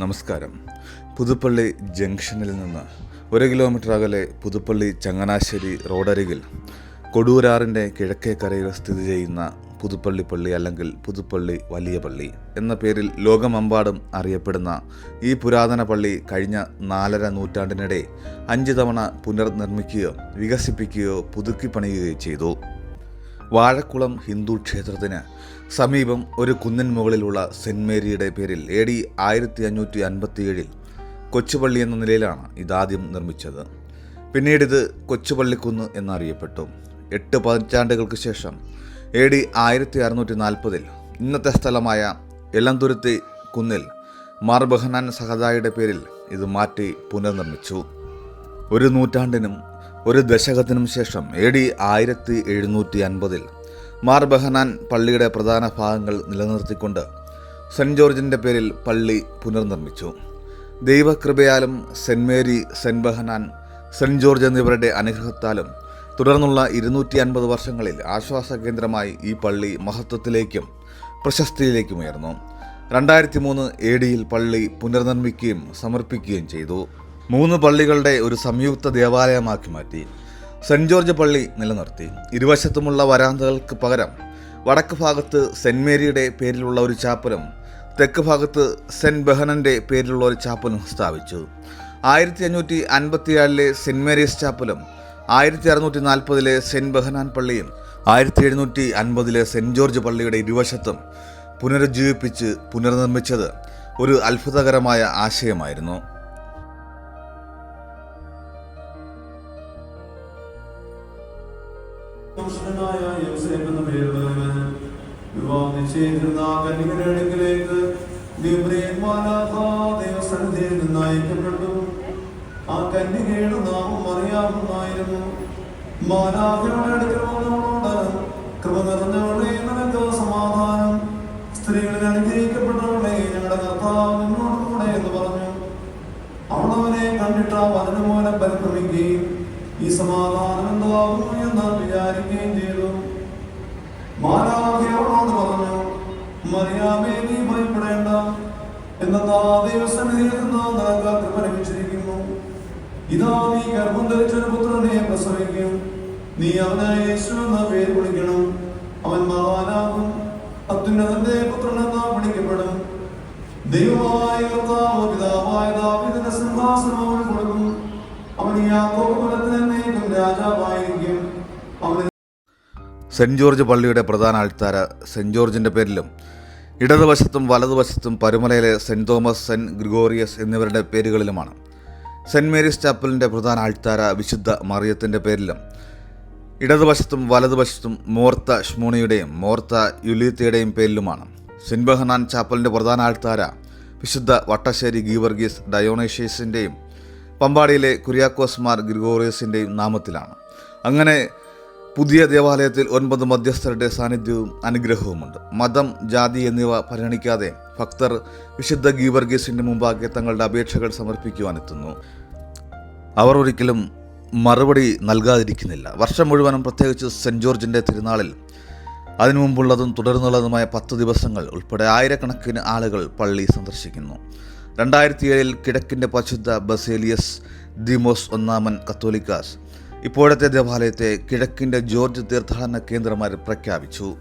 നമസ്കാരം. പുതുപ്പള്ളി ജംഗ്ഷനിൽ നിന്ന് ഒരു കിലോമീറ്റർ അകലെ പുതുപ്പള്ളി ചങ്ങനാശ്ശേരി റോഡരികിൽ കൊടൂരാറിന്റെ കിഴക്കേ കരയിൽ സ്ഥിതി ചെയ്യുന്ന പുതുപ്പള്ളി പള്ളി അല്ലെങ്കിൽ പുതുപ്പള്ളി വലിയ പള്ളി എന്ന പേരിൽ ലോകമെമ്പാടും അറിയപ്പെടുന്ന ഈ പുരാതന പള്ളി കഴിഞ്ഞ നാലര നൂറ്റാണ്ടിനിടെ അഞ്ച് തവണ പുനർനിർമ്മിക്കുകയോ വികസിപ്പിക്കുകയോ പുതുക്കി പണിയുകയോ ചെയ്തു. വാഴക്കുളം ഹിന്ദു ക്ഷേത്രത്തിന് സമീപം ഒരു കുന്നിൻ മുകളിലുള്ള സെന്റ് മേരിയുടെ പേരിൽ എ ഡി ആയിരത്തി അഞ്ഞൂറ്റി അൻപത്തിയേഴിൽ കൊച്ചുപള്ളി എന്ന നിലയിലാണ് ഇതാദ്യം നിർമ്മിച്ചത്. പിന്നീട് ഇത് കൊച്ചുപള്ളിക്കുന്ന് എന്നറിയപ്പെട്ടു. എട്ട് പതിറ്റാണ്ടുകൾക്ക് ശേഷം എ ഡി ആയിരത്തി അറുന്നൂറ്റി നാൽപ്പതിൽ ഇന്നത്തെ സ്ഥലമായ എലന്തുരുത്തി കുന്നിൽ മാർ ബഹനാൻ സഹദായുടെ പേരിൽ ഇത് മാറ്റി പുനർനിർമ്മിച്ചു. ഒരു നൂറ്റാണ്ടിനും ഒരു ദശകത്തിനും ശേഷം എ ഡി ആയിരത്തി എഴുന്നൂറ്റി അൻപതിൽ മാർ ബഹനാൻ പള്ളിയുടെ പ്രധാന ഭാഗങ്ങൾ നിലനിർത്തിക്കൊണ്ട് സെന്റ് ജോർജിന്റെ പേരിൽ പള്ളി പുനർനിർമ്മിച്ചു. ദൈവകൃപയാലും Saint Mary Saint Behnan Saint George എന്നിവരുടെ അനുഗ്രഹത്താലും തുടർന്നുള്ള ഇരുന്നൂറ്റി അൻപത് വർഷങ്ങളിൽ ആശ്വാസ കേന്ദ്രമായി ഈ പള്ളി മഹത്വത്തിലേക്കും പ്രശസ്തിയിലേക്കും ഉയർന്നു. രണ്ടായിരത്തി മൂന്ന് എ ഡിയിൽ പള്ളി പുനർനിർമ്മിക്കുകയും സമർപ്പിക്കുകയും ചെയ്തു. മൂന്ന് പള്ളികളുടെ ഒരു സംയുക്ത ദേവാലയമാക്കി മാറ്റി സെന്റ് ജോർജ് പള്ളി നിലനിർത്തി. ഇരുവശത്തുമുള്ള വരാന്തകൾക്ക് പകരം വടക്ക് ഭാഗത്ത് സെന്റ് മേരിയുടെ പേരിലുള്ള ഒരു ചാപ്പലും തെക്ക് ഭാഗത്ത് സെന്റ് ബെഹനന്റെ പേരിലുള്ള ഒരു ചാപ്പലും സ്ഥാപിച്ചു. ആയിരത്തി അഞ്ഞൂറ്റി അൻപത്തിയാലിലെ സെന്റ് മേരീസ് ചാപ്പലും ആയിരത്തി അറുന്നൂറ്റി നാൽപ്പതിലെ സെന്റ് ബെഹനാൻ പള്ളിയും ആയിരത്തി എഴുന്നൂറ്റി അൻപതിലെ സെന്റ് ജോർജ് പള്ളിയുടെ ഇരുവശത്തും പുനരുജ്ജീവിപ്പിച്ച് പുനർനിർമ്മിച്ചത് ഒരു അത്ഭുതകരമായ ആശയമായിരുന്നു. ദുഷ്ടനായ യോസേഫ് എന്ന പേരുള്ളവന് വിവാഹം നിശ്ചയിച്ചിരുന്ന കന്യകരുടെ അടുക്കിലേക്ക്. ദൈവസന്നിധിയിൽ നിന്ന് അയക്കപ്പെട്ടു. ആ കന്യകയുടെ നാമം അറിയാമെന്നായിരുന്നു മാലാഖയുടെ അടുക്കൽ വന്നവളോട് കൃപ നിറഞ്ഞവളെ നിനക്ക് സമാധാനം. സ്ത്രീകളിൽ അനുഗ്രഹിക്കപ്പെട്ടവളെ ഞങ്ങളുടെ കർത്താവ് നിന്നോട് കൂടെ എന്ന് പറഞ്ഞു. അവളവനെ കണ്ടിട്ട് ആ വചനം മൂലം ഈ സമാധാനം എന്താകുന്നു എന്ന് വിചാരിക്കുകയും ചെയ്തു. മാലാഖി അവളോട് പറഞ്ഞു മറിയാമേ നീ ഭയപ്പെടേണ്ട. എന്നാ ദൈവസന്നിധിയിൽ നിന്ന് നിനക്ക് ഇതാ നീ ഗർഭം ധരിച്ചൊരു പുത്രനെ പ്രസവിക്കും. നീ അവനെ യേശു എന്ന പേര് വിളിക്കണം. അവൻ മഹാനാകും അത്യുന്നതന്റെ പുത്രൻ എന്ന് വിളിക്കപ്പെടും. ദൈവമായ കർത്താവ് പിതാവായ ദാവിദിന്റെ സിംഹാസനം അവന് കൊടുക്കും. അവൻ യാക്കോബ് രാജാവായിരിക്കും സെന്റ് ജോർജ് പള്ളിയുടെ പ്രധാന ആൾത്താര സെന്റ് ജോർജിന്റെ പേരിലും ഇടതുവശത്തും വലതുവശത്തും പരുമലയിലെ സെന്റ് തോമസ് സെന്റ് ഗ്രിഗോറിയസ് എന്നിവരുടെ പേരുകളിലുമാണ്. സെന്റ് മേരീസ് ചാപ്പലിന്റെ പ്രധാന ആൾത്താര വിശുദ്ധ മറിയത്തിന്റെ പേരിലും ഇടതുവശത്തും വലതുവശത്തും മോർത്ത ഷ്മൂണിയുടെയും മോർത്ത യുലീത്തയുടെയും പേരിലുമാണ്. സിൻബഹനാൻ ബഹനാൻ ചാപ്പലിന്റെ പ്രധാന ആൾത്താര വിശുദ്ധ വട്ടശ്ശേരി ഗീവർഗീസ് ഡയോണേഷ്യസിന്റെയും പമ്പാടിയിലെ കുര്യാക്കോസ് മാർ ഗ്രിഗോറിയസിന്റെയും നാമത്തിലാണ്. അങ്ങനെ പുതിയ ദേവാലയത്തിൽ ഒൻപത് മധ്യസ്ഥരുടെ സാന്നിധ്യവും അനുഗ്രഹവുമുണ്ട്. മതം ജാതി എന്നിവ പരിഗണിക്കാതെ ഭക്തർ വിശുദ്ധ ഗീവർഗീസിന്റെ മുമ്പാകെ തങ്ങളുടെ അപേക്ഷകൾ സമർപ്പിക്കുവാനെത്തുന്നു. അവർ ഒരിക്കലും മറുപടി നൽകാതിരിക്കുന്നില്ല. വർഷം മുഴുവനും പ്രത്യേകിച്ച് സെന്റ് ജോർജിന്റെ തിരുനാളിൽ അതിനു മുമ്പുള്ളതും തുടർന്നുള്ളതുമായ പത്ത് ദിവസങ്ങൾ ഉൾപ്പെടെ ആയിരക്കണക്കിന് ആളുകൾ പള്ളി സന്ദർശിക്കുന്നു. രണ്ടായിരത്തി ഏഴിൽ കിഴക്കിന്റെ പരിശുദ്ധ ബസേലിയസ് ദിമോസ് ഒന്നാമൻ കത്തോലിക്കാസ് ഇപ്പോഴത്തെ ദേവാലയത്തെ കിഴക്കിന്റെ ജോർജ് തീർത്ഥാടന കേന്ദ്രമായി പ്രഖ്യാപിച്ചു.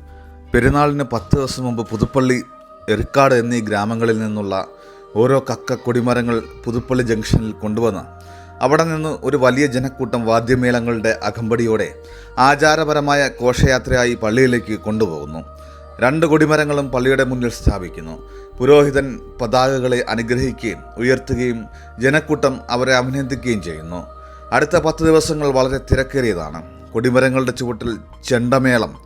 പെരുന്നാളിന് പത്ത് ദിവസം മുമ്പ് പുതുപ്പള്ളി എറിക്കാട് എന്നീ ഗ്രാമങ്ങളിൽ നിന്നുള്ള ഓരോ കക്ക കൊടിമരങ്ങൾ പുതുപ്പള്ളി ജംഗ്ഷനിൽ കൊണ്ടുവന്ന് അവിടെ നിന്ന് ഒരു വലിയ ജനക്കൂട്ടം വാദ്യമേളങ്ങളുടെ അകമ്പടിയോടെ ആചാരപരമായ ഘോഷയാത്രയായി പള്ളിയിലേക്ക് കൊണ്ടുപോകുന്നു. രണ്ട് കൊടിമരങ്ങളും പള്ളിയുടെ മുന്നിൽ സ്ഥാപിക്കുന്നു. പുരോഹിതൻ പതാകകളെ അനുഗ്രഹിക്കുകയും ഉയർത്തുകയും ജനക്കൂട്ടം അവരെ അഭിനന്ദിക്കുകയും ചെയ്യുന്നു. അടുത്ത പത്ത് ദിവസങ്ങൾ വളരെ തിരക്കേറിയതാണ്. കൊടിമരങ്ങളുടെ ചുവട്ടിൽ ചെണ്ടമേളം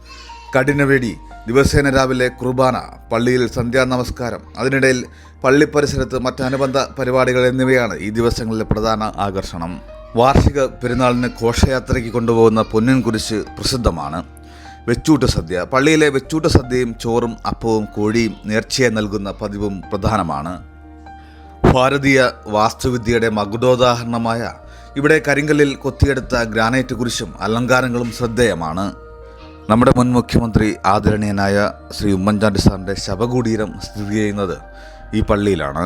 കഠിനവേടി ദിവസേന രാവിലെ കുർബാന പള്ളിയിൽ സന്ധ്യാ നമസ്കാരം അതിനിടയിൽ പള്ളി പരിസരത്ത് മറ്റനുബന്ധ പരിപാടികൾ എന്നിവയാണ് ഈ ദിവസങ്ങളിലെ പ്രധാന ആകർഷണം. വാർഷിക പെരുന്നാളിന് ഘോഷയാത്രയ്ക്ക് കൊണ്ടുപോകുന്ന പൊന്നിൻ കുരിശ് പ്രസിദ്ധമാണ്. വെച്ചൂട്ട് സദ്യ. പള്ളിയിലെ വെച്ചൂട്ട് സദ്യയും ചോറും അപ്പവും കോഴിയും നേർച്ചയായി നൽകുന്ന പതിവും പ്രധാനമാണ്. ഭാരതീയ വാസ്തുവിദ്യയുടെ മകുടോദാഹരണമായ ഇവിടെ കരിങ്കല്ലിൽ കൊത്തിയെടുത്ത ഗ്രാനൈറ്റ് കുരിശും അലങ്കാരങ്ങളും ശ്രദ്ധേയമാണ്. നമ്മുടെ മുൻ മുഖ്യമന്ത്രി ആദരണീയനായ ശ്രീ ഉമ്മൻചാണ്ടി സാറിന്റെ ശവകുടീരം സ്ഥിതി ചെയ്യുന്നത് ഈ പള്ളിയിലാണ്.